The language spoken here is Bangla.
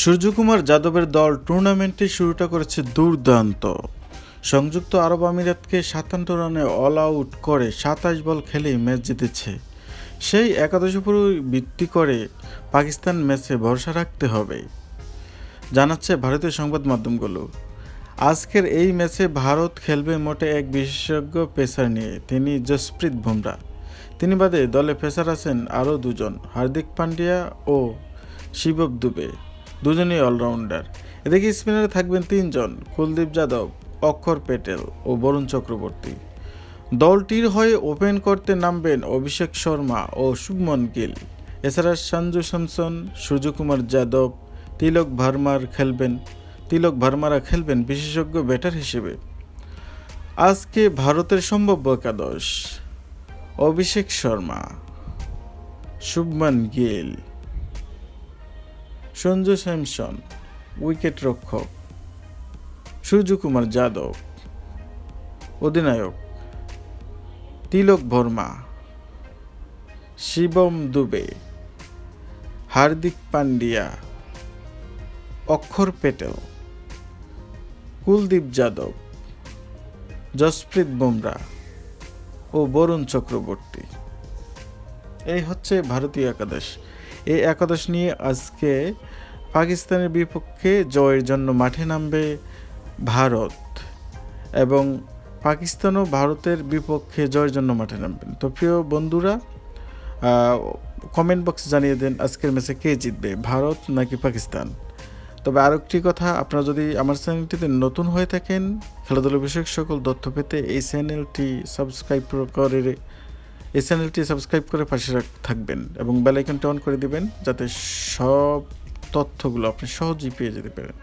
সূর্যকুমার যাদবের দল টুর্নামেন্টে শুরুটা করেছে দুর্দান্ত। সংযুক্ত আরব আমিরাতকে সাতান্ন রানে অল আউট করে সাতাশ বল খেলেই ম্যাচ জিতেছে। সেই একাদশ উপর ভিত্তি করে পাকিস্তান ম্যাচে ভরসা রাখতে হবে। জানাচ্ছে ভারতীয় সংবাদ মাধ্যমগুলো। আজকের এই ম্যাচে ভারত খেলবে মোটে এক বিশেষজ্ঞ পেসার নিয়ে, তিনি জসপ্রীত বুমরা। তিনি বাদে দলে পেসার আছেন আরও দুজন, হার্দিক পান্ডিয়া ও শিবব দুবে। দুজনেই অলরাউন্ডার। এদিকে স্পিনারে থাকবেন তিনজন, কুলদীপ যাদব, অক্ষর প্যাটেল ও বরুণ চক্রবর্তী। দলটির হয়ে ওপেন করতে নামবেন অভিষেক শর্মা ও শুভমন গিল। এছাড়া সঞ্জু স্যামসন, সূর্যকুমার যাদব, তিলক ভার্মার খেলবেন, তিলক ভার্মারা খেলবেন বিশেষজ্ঞ ব্যাটার হিসেবে। আজকে ভারতের সম্ভাব্য একাদশ, অভিষেক শর্মা, শুভমান গিল। সঞ্জু স্যামসন, উইকেট রক্ষক সূর্যকুমার যাদব, অধিনায়ক তিলক ভর্মা শিবম দুবে, হার্দিক পান্ডিয়া অক্ষর পেটেল, কুলদীপ যাদব, জসপ্রীত বুমরা ও বরুণ চক্রবর্তী। এই হচ্ছে ভারতীয় একাদশ এই একাদশ নিয়ে আজকে পাকিস্তানের বিপক্ষে জয়ের জন্য মাঠে নামবে ভারত এবং পাকিস্তানও ভারতের বিপক্ষে জয়ের জন্য মাঠে নামবেন। তো প্রিয় বন্ধুরা কমেন্ট বক্সে জানিয়ে দেন আজকের ম্যাচে কে জিতবে, ভারত নাকি পাকিস্তান? তবে আরও একটি কথা, আপনারা যদি আমার চ্যানেলটিতে নতুন হয়ে থাকেন খেলাধুলা বিষয়ক সকল তথ্য পেতে এই চ্যানেলটি সাবস্ক্রাইব করে এই চ্যানেলটি সাবস্ক্রাইব করে পাশে থাকবেন এবং বেলাইকনটা অন করে দিবেন যাতে সব তথ্যগুলো আপনি সহজেই পেয়ে যেতে পারেন।